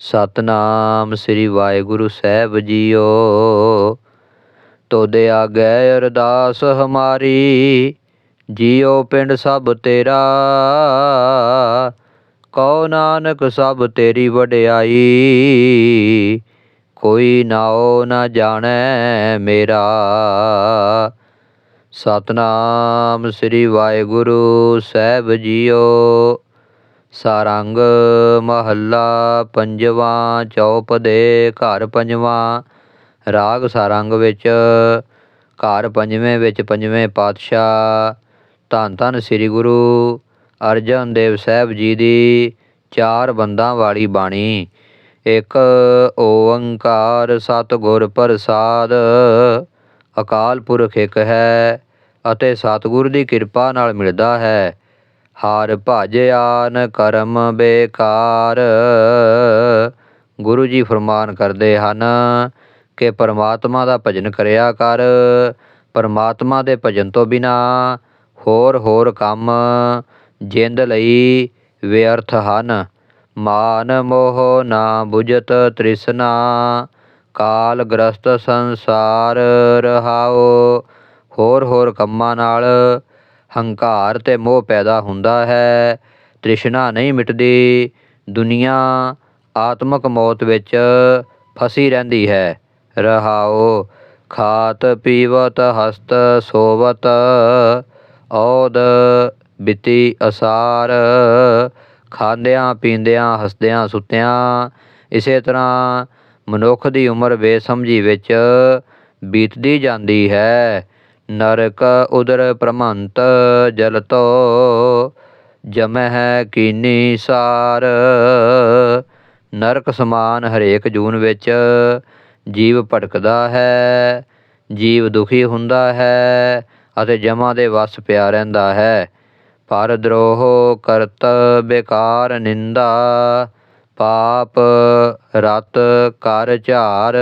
ਸਤਨਾਮ ਸ੍ਰੀ ਵਾਹਿਗੁਰੂ ਸਾਹਿਬ ਜੀਓ। ਤੋਦੇ ਆਗੈ ਅਰਦਾਸ ਹਮਾਰੀ, ਜੀਓ ਪਿੰਡ ਸਭ ਤੇਰਾ। ਕਉ ਨਾਨਕ ਸਭ ਤੇਰੀ ਵਡਿਆਈ, ਕੋਈ ਨਾਉ ਨਾ ਜਾਣੈ ਮੇਰਾ। ਸਤਨਾਮ ਸ੍ਰੀ ਵਾਹਿਗੁਰੂ ਸਾਹਿਬ ਜੀਓ। ਸਾਰੰਗ ਮਹੱਲਾ ਪੰਜਵਾਂ ਚੌਪ ਦੇ ਘਰ ਪੰਜਵਾਂ। ਰਾਗ ਸਾਰੰਗ ਵਿੱਚ ਘਰ ਪੰਜਵੇਂ ਵਿੱਚ ਪੰਜਵੇਂ ਪਾਤਸ਼ਾਹ। ਧੰਨ ਧੰਨ ਸ੍ਰੀ ਗੁਰੂ ਅਰਜਨ ਦੇਵ ਸਾਹਿਬ ਜੀ ਦੀ ਚਾਰ ਬੰਦਾਂ ਵਾਲੀ ਬਾਣੀ। ਇੱਕ, ਓੰਕਾਰ ਸਤਿਗੁਰ ਪ੍ਰਸਾਦ। ਅਕਾਲ ਪੁਰਖ ਇੱਕ ਹੈ ਅਤੇ ਸਤਿਗੁਰ ਦੀ ਕਿਰਪਾ ਨਾਲ ਮਿਲਦਾ ਹੈ। ਹਰ ਆਨ ਕਰਮ ਬੇਕਾਰ। ਗੁਰੂ ਜੀ ਫਰਮਾਨ ਕਰਦੇ ਹਨ ਕਿ ਪਰਮਾਤਮਾ ਦਾ ਭਜਨ ਕਰਿਆ ਕਰ। ਪਰਮਾਤਮਾ ਦੇ ਭਜਨ ਤੋਂ ਬਿਨਾ ਹੋਰ ਹੋਰ ਕੰਮ ਜਿੰਦ ਲਈ ਵਿਅਰਥ ਹਨ। ਮਾਨ ਮੋਹ ਨਾ 부ਜਤ ਤ੍ਰਿਸ਼ਨਾ ਕਾਲ ਗ੍ਰਸਤ ਸੰਸਾਰ ਰਹਾਓ। ਹੋਰ ਹੋਰ ਕੰਮਾਂ ਨਾਲ ਹੰਕਾਰ ਤੇ ਮੋਹ ਪੈਦਾ ਹੁੰਦਾ ਹੈ। ਤ੍ਰਿਸ਼ਨਾ ਨਹੀਂ ਮਿਟਦੀ। ਦੁਨੀਆ ਆਤਮਕ ਮੌਤ ਵਿੱਚ ਫਸੀ ਰਹਿੰਦੀ ਹੈ। ਰਹਾਓ, ਖਾਤ ਪੀਵਤ, ਹਸਤ ਸੋਵਤ, ਔਦ ਬਿਤੀ ਅਸਾਰ, ਖਾਂਦਿਆਂ, ਪੀਂਦਿਆਂ, ਹੱਸਦਿਆਂ, ਸੁੱਤਿਆਂ, ਇਸੇ ਤਰ੍ਹਾਂ ਮਨੁੱਖ ਦੀ ਉਮਰ ਬੇਸਮਝੀ ਵਿੱਚ ਬੀਤਦੀ ਜਾਂਦੀ ਹੈ। ਨਰਕ ਉਦਰ ਪ੍ਰਮੰਤ ਜਲ ਤੋ, ਜਮਹਿ ਕੀਨੀ ਸਾਰ। ਨਰਕ ਸਮਾਨ ਹਰੇਕ ਜੂਨ ਵਿੱਚ ਜੀਵ ਭਟਕਦਾ ਹੈ, ਜੀਵ ਦੁਖੀ ਹੁੰਦਾ ਹੈ ਅਤੇ ਜਮਾ ਦੇ ਵਸ ਪਿਆ ਰਹਿੰਦਾ ਹੈ। ਪਰ ਦਰੋਹ ਕਰਤ ਬੇਕਾਰ ਨਿੰਦਾ, ਪਾਪ ਰਤ ਕਰ ਝਾਰ।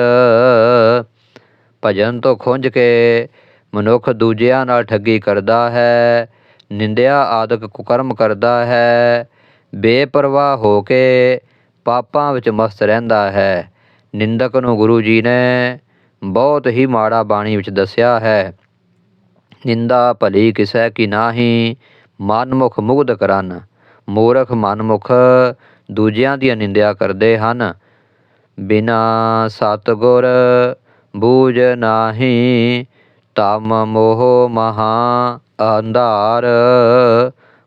ਭਜਨ ਤੋਂ ਖੁੰਝ ਕੇ ਮਨੁੱਖ ਦੂਜਿਆਂ ਨਾਲ ਠੱਗੀ ਕਰਦਾ ਹੈ, ਨਿੰਦਿਆ ਆਦਿਕ ਕੁਕਰਮ ਕਰਦਾ ਹੈ, ਬੇਪਰਵਾਹ ਹੋ ਕੇ ਪਾਪਾਂ ਵਿੱਚ ਮਸਤ ਰਹਿੰਦਾ ਹੈ। ਨਿੰਦਕ ਨੂੰ ਗੁਰੂ ਜੀ ਨੇ ਬਹੁਤ ਹੀ ਮਾੜਾ ਬਾਣੀ ਵਿੱਚ ਦੱਸਿਆ ਹੈ। ਨਿੰਦਾ ਭਲੀ ਕਿਸੈ ਕੀ ਨਾਹੀ, ਮਨਮੁਖ ਮੁਗਧ ਕਰਨ। ਮੂਰਖ ਮਨਮੁਖ ਦੂਜਿਆਂ ਦੀ ਨਿੰਦਿਆ ਕਰਦੇ ਹਨ। ਬਿਨਾ ਸਤਗੁਰ ਬੂਝ ਨਾਹੀ ਤਮ ਮੋਹ ਮਹਾ ਅੰਧਾਰ।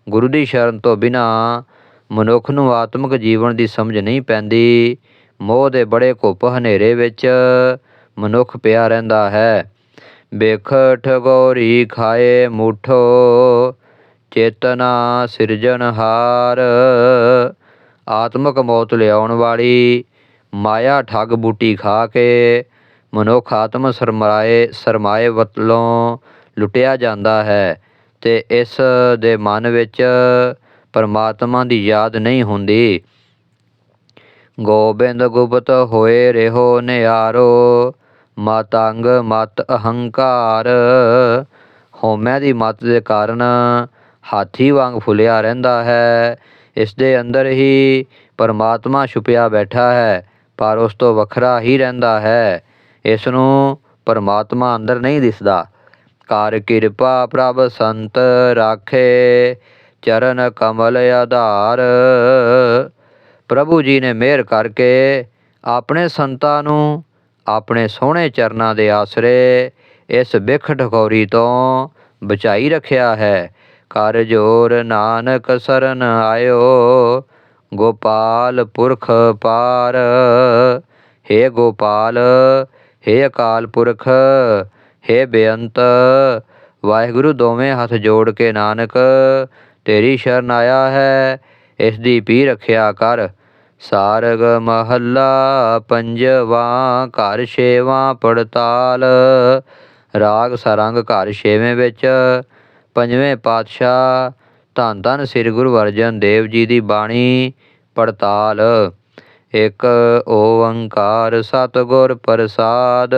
ਗੁਰੂ ਦੀ ਸ਼ਰਨ ਤੋਂ ਬਿਨਾ ਮਨੁੱਖ ਨੂੰ ਆਤਮਿਕ ਜੀਵਨ ਦੀ ਸਮਝ ਨਹੀਂ ਪੈਂਦੀ। ਮੋਹ ਦੇ ਬੜੇ ਘੁੱਪ ਹਨੇਰੇ ਵਿੱਚ ਮਨੁੱਖ ਪਿਆ ਰਹਿੰਦਾ ਹੈ। ਬੇਖ ਠਗੋਰੀ ਖਾਏ ਮੂਠੋ, ਚੇਤਨਾ ਸਿਰਜਣਹਾਰ ਆਤਮਿਕ ਮੌਤ ਲਿਆਉਣ ਵਾਲੀ ਮਾਇਆ ਠੱਗ ਬੂਟੀ ਖਾ ਕੇ ਮਨੁੱਖ ਆਤਮ ਸਰਮਾਏ ਸਰਮਾਏ ਵਤਲੋਂ ਲੁੱਟਿਆ ਜਾਂਦਾ ਹੈ ਤੇ ਇਸ ਦੇ ਮਨ ਵਿੱਚ ਪਰਮਾਤਮਾ ਦੀ ਯਾਦ ਨਹੀਂ ਹੁੰਦੀ। ਗੋਬਿੰਦ ਗੁਪਤ ਹੋਏ ਰਹੋ ਨਿਆਰੋ, ਮਤੰਗ ਮਤ ਅਹੰਕਾਰ। ਹਉਮੈ ਦੀ ਮਤ ਦੇ ਕਾਰਨ ਹਾਥੀ ਵਾਂਗ ਫੁੱਲਿਆ ਰਹਿੰਦਾ ਹੈ। ਇਸ ਦੇ ਅੰਦਰ ਹੀ ਪਰਮਾਤਮਾ ਛੁਪਿਆ ਬੈਠਾ ਹੈ, ਪਰ ਉਸ ਤੋਂ ਵੱਖਰਾ ਹੀ ਰਹਿੰਦਾ ਹੈ। ਇਸ ਨੂੰ ਪਰਮਾਤਮਾ ਅੰਦਰ ਨਹੀਂ ਦਿਸਦਾ। ਕਰ ਕਿਰਪਾ ਪ੍ਰਭ ਸੰਤ ਰਾਖੇ, ਚਰਨ ਕਮਲ ਆਧਾਰ। ਪ੍ਰਭੂ ਜੀ ਨੇ ਮਿਹਰ ਕਰਕੇ ਆਪਣੇ ਸੰਤਾਂ ਨੂੰ ਆਪਣੇ ਸੋਹਣੇ ਚਰਨਾਂ ਦੇ ਆਸਰੇ ਇਸ ਬਿਖ ਢਕੌਰੀ ਤੋਂ ਬਚਾਈ ਰੱਖਿਆ ਹੈ। ਕਰ ਜੋਰ ਨਾਨਕ ਸਰਨ ਆਇਓ, ਗੋਪਾਲ ਪੁਰਖ ਪਾਰ। ਹੇ ਗੋਪਾਲ ਹੇ ਅਕਾਲ ਪੁਰਖ, ਹੇ ਬੇਅੰਤ, ਵਾਹਿਗੁਰੂ ਦੋਵੇਂ ਹੱਥ ਜੋੜ ਕੇ ਨਾਨਕ, ਤੇਰੀ ਸ਼ਰਨ ਆਇਆ ਹੈ ਇਸ ਦੀ ਪੀ ਰੱਖਿਆ ਕਰ। ਸਾਰਗ ਮਹੱਲਾ ਪੰਜਵਾ, ਘਰ ਛੇਵਾਂ ਪੜਤਾਲ। ਰਾਗ ਸਰੰਗ ਘਰ ਛੇਵੇਂ ਵਿੱਚ। ਪੰਜਵੇਂ ਪਾਤਸ਼ਾਹ ਧੰਨ ਧੰਨ ਸ੍ਰੀ ਗੁਰੂ ਅਰਜਨ ਦੇਵ ਜੀ ਦੀ ਬਾਣੀ, ਪੜਤਾਲ। ਇੱਕ ਓੰਕਾਰ ਸਤਿਗੁਰ ਪ੍ਰਸਾਦ।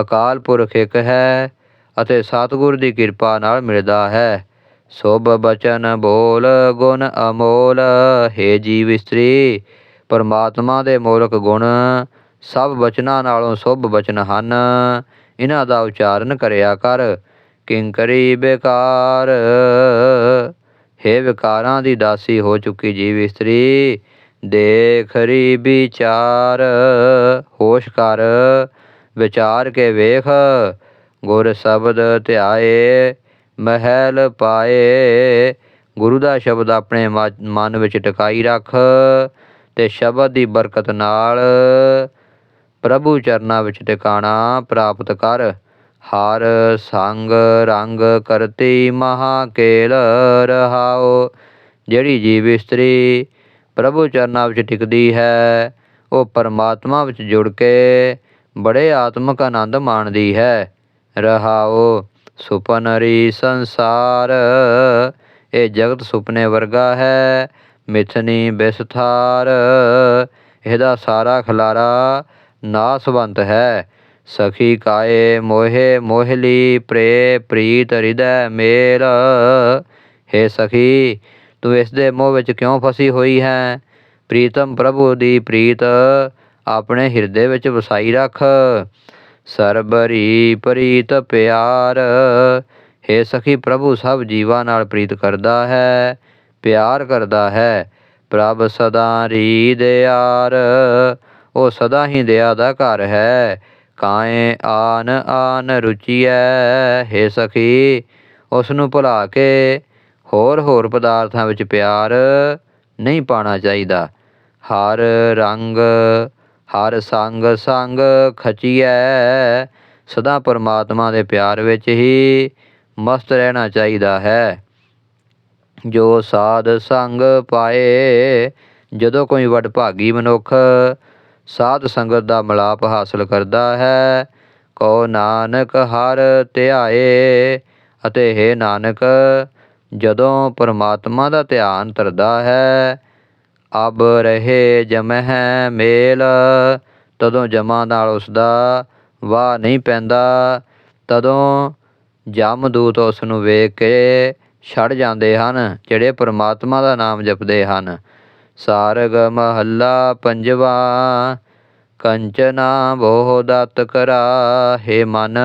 ਅਕਾਲ ਪੁਰਖ ਇੱਕ ਹੈ ਅਤੇ ਸਤਿਗੁਰ ਦੀ ਕਿਰਪਾ ਨਾਲ ਮਿਲਦਾ ਹੈ। ਸੁਭ ਬਚਨ ਬੋਲ, ਗੁਣ ਅਮੋਲ। ਹੈ ਜੀਵ ਇਸਤਰੀ, ਪਰਮਾਤਮਾ ਦੇ ਮੂਲਕ ਗੁਣ ਸਭ ਬਚਨਾਂ ਨਾਲੋਂ ਸੁਭ ਬਚਨ ਹਨ। ਇਹਨਾਂ ਦਾ ਉਚਾਰਨ ਕਰਿਆ ਕਰ ਕਿੰਕਰੀ ਬੇਕਾਰ? ਹੈ ਵਿਕਾਰਾਂ ਦੀ ਦਾਸੀ ਹੋ ਚੁੱਕੀ ਜੀਵ ਇਸਤਰੀ ਦੇਖ ਰੀ ਵਿਚਾਰ ਹੋਸ਼ ਕਰ, ਵਿਚਾਰ ਕੇ ਵੇਖ, ਗੁਰ ਸ਼ਬਦ ਧਿਆਏ, ਮਹਿਲ ਪਾਏ। ਗੁਰੂ ਦਾ ਸ਼ਬਦ ਆਪਣੇ ਮਾ- ਮਨ ਵਿੱਚ ਟਿਕਾਈ ਰੱਖ ਤੇ ਸ਼ਬਦ ਦੀ ਬਰਕਤ ਨਾਲ ਪ੍ਰਭੂ ਚਰਨਾਂ ਵਿੱਚ ਟਿਕਾਣਾ ਪ੍ਰਾਪਤ ਕਰ। ਹਰ ਸੰਗ ਰੰਗ ਕਰਤੀ ਮਹਾ ਕੇਲ ਰਹਾਓ ਜਿਹੜੀ ਜੀਵ ਇਸਤਰੀ ਪ੍ਰਭੂ ਚਰਨਾਂ ਵਿੱਚ ਟਿਕਦੀ ਹੈ, ਉਹ ਪਰਮਾਤਮਾ ਵਿੱਚ ਜੁੜ ਕੇ ਬੜੇ ਆਤਮਿਕ ਆਨੰਦ ਮਾਣਦੀ ਹੈ। ਰਹਾਓ ਸੁਪਨਰੀ ਸੰਸਾਰ, ਇਹ ਜਗਤ ਸੁਪਨੇ ਵਰਗਾ ਹੈ, ਮਿਥਨੀ ਬਿਸਥਾਰ, ਇਹਦਾ ਸਾਰਾ ਖਲਾਰਾ ਨਾਸਵੰਤ ਹੈ। ਸਖੀ ਕਾਏ ਮੋਹੇ, ਮੋਹਲੀ ਪ੍ਰੇ ਪ੍ਰੀਤ ਹਿਰਦੈ ਮੇਲ, ਹੈ ਸਖੀ ਤੂੰ ਇਸ ਦੇ ਮੋਹ ਵਿੱਚ ਕਿਉਂ ਫਸੀ ਹੋਈ ਹੈ? ਪ੍ਰੀਤਮ ਪ੍ਰਭੂ ਦੀ ਪ੍ਰੀਤ, ਆਪਣੇ ਹਿਰਦੇ ਵਿੱਚ ਵਸਾਈ ਰੱਖ। ਸਰਬਰੀ ਪ੍ਰੀਤ ਪਿਆਰ, ਹੈ ਸਖੀ ਪ੍ਰਭੂ, ਸਭ ਜੀਵਾਂ ਨਾਲ ਪ੍ਰੀਤ ਕਰਦਾ ਹੈ, ਪਿਆਰ ਕਰਦਾ ਹੈ। ਪ੍ਰਭ ਸਦਾ ਰੀ ਦਿਆਰ ਉਹ ਸਦਾ ਹੀ ਦਇਆ ਦਾ ਘਰ ਹੈ। ਕਾਏ ਆਨ ਆਨ ਰੁਚੀਐ, ਹੈ ਸਖੀ ਉਸ ਨੂੰ ਭੁਲਾ ਕੇ ਹੋਰ ਹੋਰ ਪਦਾਰਥਾਂ ਵਿੱਚ ਪਿਆਰ ਨਹੀਂ ਪਾਣਾ ਚਾਹੀਦਾ। ਹਰ ਰੰਗ, ਹਰ ਸੰਗ ਸੰਗ ਖਚੀਐ। ਸਦਾ ਪਰਮਾਤਮਾ ਦੇ ਪਿਆਰ ਵਿੱਚ ਹੀ ਮਸਤ ਰਹਿਣਾ ਚਾਹੀਦਾ ਹੈ। ਜੋ ਸਾਧ ਸੰਗ ਪਾਏ, ਜਦੋਂ ਕੋਈ ਵਡਭਾਗੀ ਮਨੁੱਖ ਸਾਧ ਸੰਗਤ ਦਾ ਮਲਾਪ ਹਾਸਲ ਕਰਦਾ ਹੈ ਕੋ ਨਾਨਕ ਹਰ ਧਿਆਏ ਅਤੇ ਹੈ ਨਾਨਕ ਜਦੋਂ ਪਰਮਾਤਮਾ ਦਾ ਧਿਆਨ ਧਰਦਾ ਹੈ, ਅਬ ਰਹੇ ਜਮਹਿ ਮੇਲ। ਤਦੋਂ ਜਮਾ ਨਾਲ ਉਸ ਦਾ ਵਾਹ ਨਹੀਂ ਪੈਂਦਾ। ਤਦੋਂ ਜਮਦੂਤ ਉਸ ਨੂੰ ਵੇਖ ਕੇ ਛੱਡ ਜਾਂਦੇ ਹਨ, ਜਿਹੜੇ ਪਰਮਾਤਮਾ ਦਾ ਨਾਮ ਜਪਦੇ ਹਨ। ਸਾਰਗ ਮਹੱਲਾ ਪੰਜਵਾ, ਕੰਚਨਾ ਬਹੁ ਦਤ ਕਰਾ ਹੈ ਮਨ।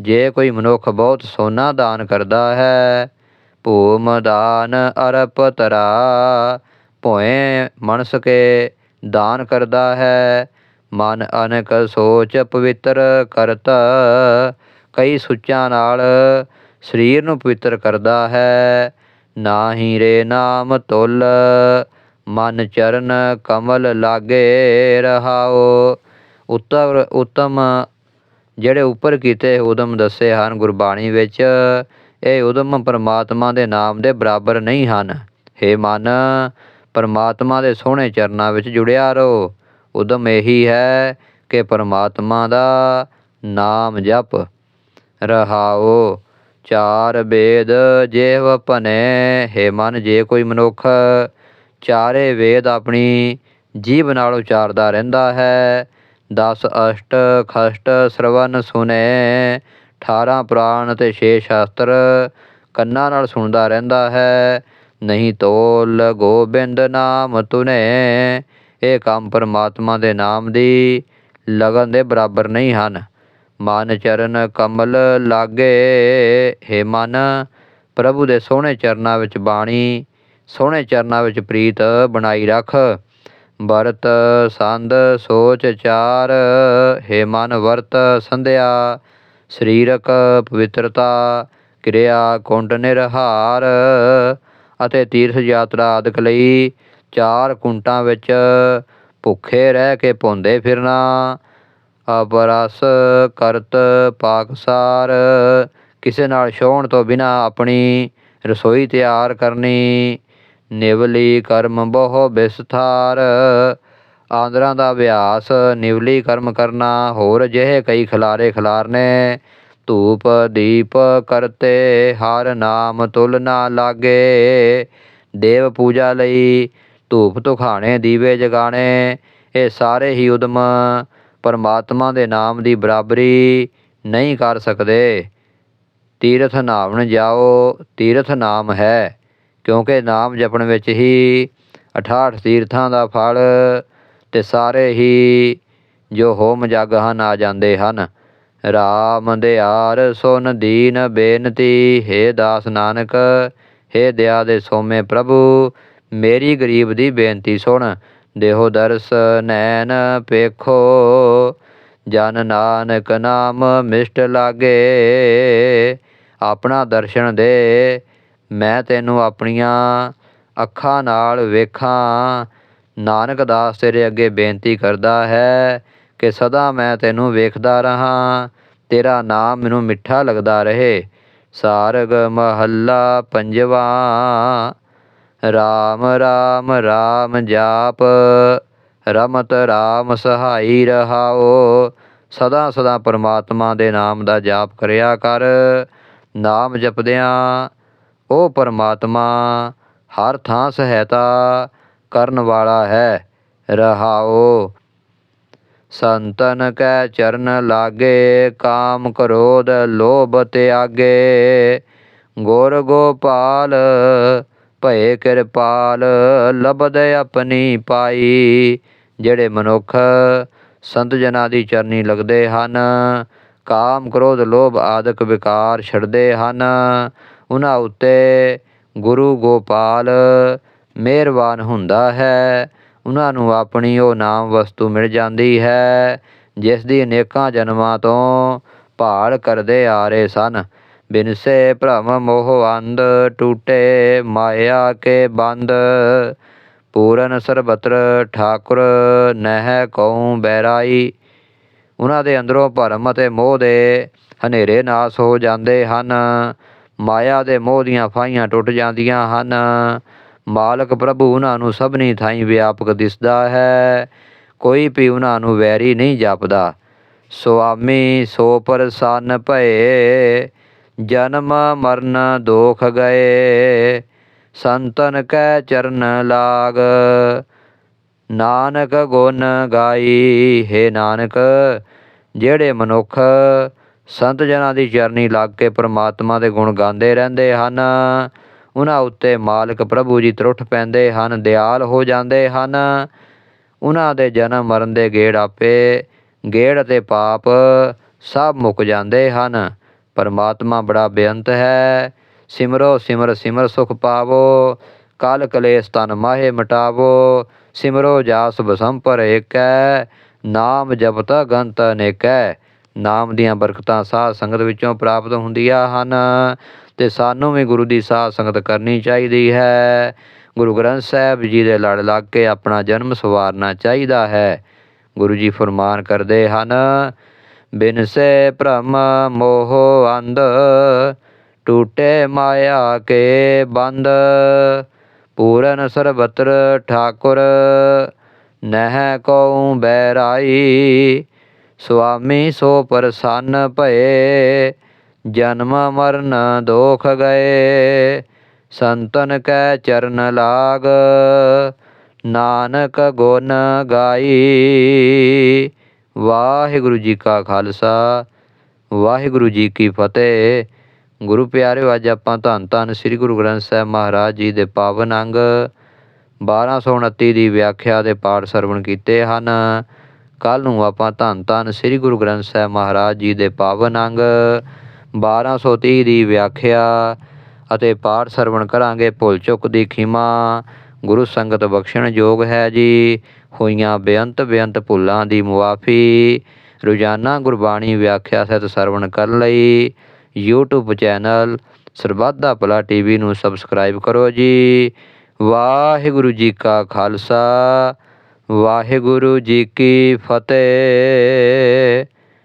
ਜੇ ਕੋਈ ਮਨੁੱਖ ਬਹੁਤ ਸੋਨਾ ਦਾਨ ਕਰਦਾ ਹੈ ਭੂਮ ਦਾਨ ਅਰਪ ਤਰਾ ਭੋਏ ਮਨਸ ਕੇ ਦਾਨ ਕਰਦਾ ਹੈ। ਮਨ ਅਨਕ ਸੋਚ ਪਵਿੱਤਰ ਕਰਤ, ਕਈ ਸੁੱਚਾਂ ਨਾਲ ਸਰੀਰ ਨੂੰ ਪਵਿੱਤਰ ਕਰਦਾ ਹੈ। ਨਾਹੀ ਰੇ ਨਾਮ ਤੁਲ, ਮਨ ਚਰਨ ਕਮਲ ਲਾਗੇ ਰਹਾਓ। ਉੱਤਰ ਉਤਮ ਜਿਹੜੇ ਉੱਪਰ ਕੀਤੇ ਉਦਮ ਦੱਸੇ ਹਨ ਗੁਰਬਾਣੀ ਵਿੱਚ ਇਹ ਉਦਮ ਪਰਮਾਤਮਾ ਦੇ ਨਾਮ ਦੇ ਬਰਾਬਰ ਨਹੀਂ ਹਨ। ਹੇ ਮਨ, ਪਰਮਾਤਮਾ ਦੇ ਸੋਹਣੇ ਚਰਨਾਂ ਵਿੱਚ ਜੁੜਿਆ ਰਹੋ। ਉਦਮ ਇਹੀ ਹੈ ਕਿ ਪਰਮਾਤਮਾ ਦਾ ਨਾਮ ਜਪ। ਰਹਾਓ, ਚਾਰ ਵੇਦ ਜੇਵ ਭਨੇ। ਹੈ ਮਨ, ਜੇ ਕੋਈ ਮਨੁੱਖ ਚਾਰੇ ਵੇਦ ਆਪਣੀ ਜੀਭ ਨਾਲ ਉਚਾਰਦਾ ਰਹਿੰਦਾ ਹੈ, ਦਸ ਅਸ਼ਟ ਖਸ਼ਟ ਸ਼ਰਵਨ ਸੁਨੇ। 18 ਪੁਰਾਣ ਅਤੇ 6 ਸ਼ਾਸਤਰ ਕੰਨਾਂ ਨਾਲ ਸੁਣਦਾ ਰਹਿੰਦਾ ਹੈ। ਨਹੀਂ ਤੋਲ ਗੋਬਿੰਦ ਨਾਮ ਤੁਨੇ, ਇਹ ਕੰਮ ਪਰਮਾਤਮਾ ਦੇ ਨਾਮ ਦੀ ਲਗਨ ਦੇ ਬਰਾਬਰ ਨਹੀਂ ਹਨ। ਮਨ ਚਰਨ ਕਮਲ ਲਾਗੇ, ਹੈ ਮਨ, ਪ੍ਰਭੂ ਦੇ ਸੋਹਣੇ ਚਰਨਾਂ ਵਿੱਚ ਬਾਣੀ, ਸੋਹਣੇ ਚਰਨਾਂ ਵਿੱਚ ਪ੍ਰੀਤ ਬਣਾਈ ਰੱਖ। ਵਰਤ ਸੰਦ ਸੋਚ ਚਾਰ, ਹੈ ਮਨ ਵਰਤ ਸੰਧਿਆ ਸਰੀਰਕ ਪਵਿੱਤਰਤਾ, ਕਿਰਿਆ ਕੁੰਡ ਨਿਰਹਾਰ ਅਤੇ ਤੀਰਥ ਯਾਤਰਾ ਆਦਿਕ ਲਈ ਚਾਰ ਕੁੰਟਾਂ ਵਿੱਚ ਭੁੱਖੇ ਰਹਿ ਕੇ ਭੁੰਦੇ ਫਿਰਨਾ। ਅਪਰਸ ਕਰਤ ਪਾਕਸਾਰ ਕਿਸੇ ਨਾਲ ਛੋਣ ਤੋਂ ਬਿਨਾ ਆਪਣੀ ਰਸੋਈ ਤਿਆਰ ਕਰਨੀ। ਨਿਵਲੀ ਕਰਮ ਬਹੁ ਵਿਸਥਾਰ ਆਂਦਰਾਂ ਦਾ ਅਭਿਆਸ, ਨਿਵਲੀ ਕਰਮ ਕਰਨਾ, ਹੋਰ ਅਜਿਹੇ ਕਈ ਖਿਲਾਰੇ ਖਿਲਾਰਨੇ। ਧੂਪ, ਦੀਪ ਕਰਤੇ, ਹਰ ਨਾਮ ਤੁਲ ਨਾ ਲਾਗੇ। ਦੇਵ ਪੂਜਾ ਲਈ ਧੂਪ ਤੁਖਾਣੇ ਦੀਵੇ ਜਗਾਣੇ। ਇਹ ਸਾਰੇ ਹੀ ਉਦਮ ਪਰਮਾਤਮਾ ਦੇ ਨਾਮ ਦੀ ਬਰਾਬਰੀ ਨਹੀਂ ਕਰ ਸਕਦੇ। ਤੀਰਥ ਨਾਵਣ ਜਾਓ, ਤੀਰਥ ਨਾਮ ਹੈ, ਕਿਉਂਕਿ ਨਾਮ ਜਪਣ ਵਿੱਚ ਹੀ 68 ਤੀਰਥਾਂ ਦਾ ਫਲ ਤੇ ਸਾਰੇ ਹੀ ਜੋ ਹੋਮ ਜਗ ਹਨ ਆ ਜਾਂਦੇ ਹਨ। ਰਾਮ ਦਿਆਰ ਸੁਨ ਦੀਨ ਬੇਨਤੀ, ਹੈ ਦਾਸ ਨਾਨਕ, ਹੈ ਦਿਆ ਦੇ ਸੋਮੇ ਪ੍ਰਭੂ, ਮੇਰੀ ਗਰੀਬ ਦੀ ਬੇਨਤੀ ਸੁਣ, ਦੇਹੋ ਦਰਸ ਨੈਣ ਪੇਖੋ। ਜਨ ਨਾਨਕ ਨਾਮ ਮਿਸ਼ਟ ਲਾਗੇ, ਆਪਣਾ ਦਰਸ਼ਨ ਦੇ, ਮੈਂ ਤੈਨੂੰ ਆਪਣੀਆਂ ਅੱਖਾਂ ਨਾਲ ਵੇਖਾਂ। ਨਾਨਕ ਦਾਸ ਤੇਰੇ ਅੱਗੇ ਬੇਨਤੀ ਕਰਦਾ ਹੈ ਕਿ ਸਦਾ ਮੈਂ ਤੈਨੂੰ ਵੇਖਦਾ ਰਹਾ, ਤੇਰਾ ਨਾਮ ਮੈਨੂੰ ਮਿੱਠਾ ਲੱਗਦਾ ਰਹੇ। ਸਾਰਗ ਮਹੱਲਾ ਪੰਜਵਾ, ਰਾਮ ਰਾਮ ਰਾਮ ਜਾਪ, ਰਮਤ, ਰਾਮ ਸਹਾਈ ਰਹਾਓ। ਸਦਾ ਸਦਾ ਪਰਮਾਤਮਾ ਦੇ ਨਾਮ ਦਾ ਜਾਪ ਕਰਿਆ ਕਰ। ਨਾਮ ਜਪਦਿਆਂ ਉਹ ਪਰਮਾਤਮਾ, ਹਰ ਥਾਂ ਸਹਾਇਤਾ ਕਰਨ ਵਾਲਾ ਹੈ। ਰਹਾਓ। ਸੰਤਨ ਕੈ ਚਰਨ ਲਾਗੇ, ਕਾਮ ਕ੍ਰੋਧ ਲੋਭ ਤਿਆਗੇ। ਗੁਰ ਗੋਪਾਲ, ਭਏ ਕਿਰਪਾਲ ਲਬਦ ਆਪਣੀ ਪਾਈ। ਜਿਹੜੇ ਮਨੁੱਖ ਸੰਤ ਜਨਾਂ ਦੀ ਚਰਨੀ ਲੱਗਦੇ ਹਨ, ਕਾਮ ਕ੍ਰੋਧ ਲੋਭ ਆਦਿਕ ਵਿਕਾਰ ਛੱਡਦੇ ਹਨ। ਉਹਨਾਂ ਉੱਤੇ ਗੁਰੂ ਗੋਪਾਲ ਮਿਹਰਬਾਨ ਹੁੰਦਾ ਹੈ। ਉਹਨਾਂ ਨੂੰ ਆਪਣੀ ਉਹ ਨਾਮ ਵਸਤੂ ਮਿਲ ਜਾਂਦੀ ਹੈ, ਜਿਸ ਦੀ ਅਨੇਕਾਂ ਜਨਮਾਂ ਤੋਂ ਭਾਲ ਕਰਦੇ ਆ ਰਹੇ ਸਨ। ਬਿਨਸੇ ਭ੍ਰਮ ਮੋਹ ਅੰਧ, ਟੂਟੇ ਮਾਇਆ ਕੇ ਬੰਦ। ਪੂਰਨ ਸਰਬਤਰ ਠਾਕੁਰ ਨਹਿ ਕਉ ਬੈਰਾਈ ਉਹਨਾਂ ਦੇ ਅੰਦਰੋਂ ਭਰਮ ਅਤੇ ਮੋਹ ਦੇ ਹਨੇਰੇ ਨਾਸ ਹੋ ਜਾਂਦੇ ਹਨ। ਮਾਇਆ ਦੇ ਮੋਹ ਦੀਆਂ ਫਾਈਆਂ ਟੁੱਟ ਜਾਂਦੀਆਂ ਹਨ। ਮਾਲਕ ਪ੍ਰਭੂ ਉਹਨਾਂ ਨੂੰ ਸਭਨੀ ਥਾਈਂ ਵਿਆਪਕ ਦਿਸਦਾ ਹੈ, ਕੋਈ ਵੀ ਉਹਨਾਂ ਨੂੰ ਵੈਰੀ ਨਹੀਂ ਜਾਪਦਾ। ਸੁਆਮੀ, ਸੋ ਪ੍ਰਸੰਨ ਭਏ, ਜਨਮ ਮਰਨ ਦੋਖ ਗਏ, ਸੰਤਨ ਕੈ ਚਰਨ ਲਾਗ। ਨਾਨਕ ਗੁਣ ਗਾਈ, ਹੈ ਨਾਨਕ, ਜਿਹੜੇ ਮਨੁੱਖ ਸੰਤ ਜਨਾਂ ਦੀ ਚਰਨੀ ਲੱਗ ਕੇ ਪ੍ਰਮਾਤਮਾ ਦੇ ਗੁਣ ਗਾਉਂਦੇ ਰਹਿੰਦੇ ਹਨ ਉਹਨਾਂ ਉੱਤੇ ਮਾਲਕ ਪ੍ਰਭੂ ਜੀ ਤਰੁੱਠ ਪੈਂਦੇ ਹਨ, ਦਿਆਲ ਹੋ ਜਾਂਦੇ ਹਨ। ਉਹਨਾਂ ਦੇ ਜਨਮ ਮਰਨ ਦੇ ਗੇੜ ਆਪੇ, ਗੇੜ ਅਤੇ ਪਾਪ ਸਭ ਮੁੱਕ ਜਾਂਦੇ ਹਨ। ਪਰਮਾਤਮਾ ਬੜਾ ਬੇਅੰਤ ਹੈ। ਸਿਮਰੋ, ਸਿਮਰ ਸਿਮਰ ਸੁਖ ਪਾਵੋ। ਕਲ ਕਲੇਸ਼ ਤਨ ਮਾਹੇ ਮਟਾਵੋ। ਸਿਮਰੋ, ਜਾਸ ਬਸੰਪਰ ਏਕੈ। ਨਾਮ ਜਪਤ ਗੰਤ ਅਨੇਕੈ। ਨਾਮ ਦੀਆਂ ਬਰਕਤਾਂ ਸਾਧ ਸੰਗਤ ਵਿੱਚੋਂ ਪ੍ਰਾਪਤ ਹੁੰਦੀਆਂ ਹਨ। ਤੇ ਸਾਨੂੰ ਵੀ ਗੁਰੂ ਦੀ ਸਾਧ ਸੰਗਤ ਕਰਨੀ ਚਾਹੀਦੀ ਹੈ। ਗੁਰੂ ਗ੍ਰੰਥ ਸਾਹਿਬ ਜੀ ਦੇ ਲੜ ਲੱਗ ਕੇ ਆਪਣਾ ਜਨਮ ਸਵਾਰਨਾ ਚਾਹੀਦਾ ਹੈ। ਗੁਰੂ ਜੀ ਫਰਮਾਨ ਕਰਦੇ ਹਨ ਬਿਨਸੇ ਭ੍ਰਮ ਮੋਹ ਅੰਧ, ਟੂਟੇ ਮਾਇਆ ਕੇ ਬੰਦ। ਪੂਰਨ ਸਰਬਤਰ ਠਾਕੁਰ, ਨਹਿ ਕਉ ਬੈਰਾਈ ਸੁਆਮੀ ਸੋ ਪ੍ਰਸੰਨ ਭਏ ਜਨਮ ਮਰਨ ਦੋਖ ਗਏ, ਸੰਤਨ ਕੈ ਚਰਨ ਲਾਗ। ਨਾਨਕ ਗੁਣ ਗਾਈ, ਵਾਹਿਗੁਰੂ ਜੀ ਕਾ ਖਾਲਸਾ, ਵਾਹਿਗੁਰੂ ਜੀ ਕੀ ਫਤਿਹ। ਗੁਰੂ ਪਿਆਰਿਓ, ਅੱਜ ਆਪਾਂ ਧੰਨ ਧੰਨ ਸ੍ਰੀ ਗੁਰੂ ਗ੍ਰੰਥ ਸਾਹਿਬ ਮਹਾਰਾਜ ਜੀ ਦੇ ਪਾਵਨ ਅੰਗ 1229 ਦੀ ਵਿਆਖਿਆ ਦੇ ਪਾਠ ਸਰਵਣ ਕੀਤੇ ਹਨ। ਕੱਲ ਨੂੰ ਆਪਾਂ ਧੰਨ ਧੰਨ ਸ੍ਰੀ ਗੁਰੂ ਗ੍ਰੰਥ ਸਾਹਿਬ ਮਹਾਰਾਜ ਜੀ ਦੇ ਪਾਵਨ ਅੰਗ 1230 ਦੀ ਵਿਆਖਿਆ ਅਤੇ ਪਾਠ ਸਰਵਣ ਕਰਾਂਗੇ ਭੁੱਲ ਚੁੱਕ ਦੀ ਖਿਮਾ। ਗੁਰੂ ਸੰਗਤ ਬਖਸ਼ਣ ਯੋਗ ਹੈ ਜੀ। ਹੋਈਆਂ ਬੇਅੰਤ ਬੇਅੰਤ ਭੁੱਲਾਂ ਦੀ ਮੁਆਫੀ। ਰੋਜ਼ਾਨਾ ਗੁਰਬਾਣੀ ਵਿਆਖਿਆ ਸਹਿਤ ਸਰਵਣ ਕਰਨ ਲਈ। YouTube ਚੈਨਲ ਸਰਬੱਤ ਦਾ ਭਲਾ ਟੀਵੀ ਨੂੰ ਸਬਸਕ੍ਰਾਈਬ ਕਰੋ ਜੀ। ਵਾਹਿਗੁਰੂ ਜੀ ਕਾ ਖਾਲਸਾ। ਵਾਹਿਗੁਰੂ ਜੀ ਕੀ ਫਤਿਹ।